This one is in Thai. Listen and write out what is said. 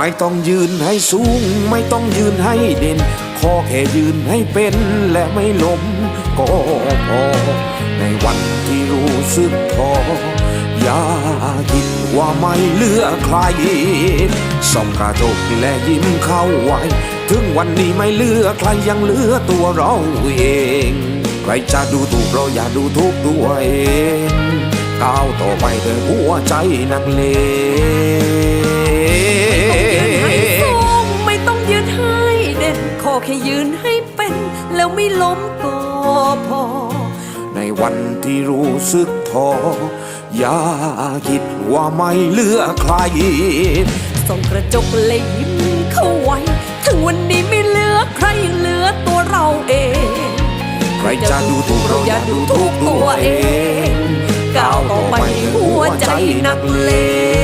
ไม่ต้องยืนให้สูง ไม่ต้องยืนให้เด่น ขอแค่ยืนให้เป็นและไม่ล้มก็พอ ในวันที่รู้สึกท้ออย่าคิดว่าไม่เหลือใครส่องกระจกและยิ้มเข้าไว้ ถึงวันนี้ไม่เหลือใครยังเหลือตัวเราเอง ใครจะดูถูกเราอย่าดูถูกตัวเองก้าวต่อไปด้วยหัวใจนักเลง แค่ยืนให้เป็น แล้วไม่ล้มก็พอ ในวันที่รู้สึกท้ออย่าคิดว่าไม่เหลือใคร ส่องกระจกเลยยิ้มเข้าไว้ ถึงวันนี้ไม่เหลือใครยังเหลือตัวเราเอง ใครจะดูถูกเราอย่าดูถูกตัวเอง ก้าวต่อไปด้วยหัวใจนักเลง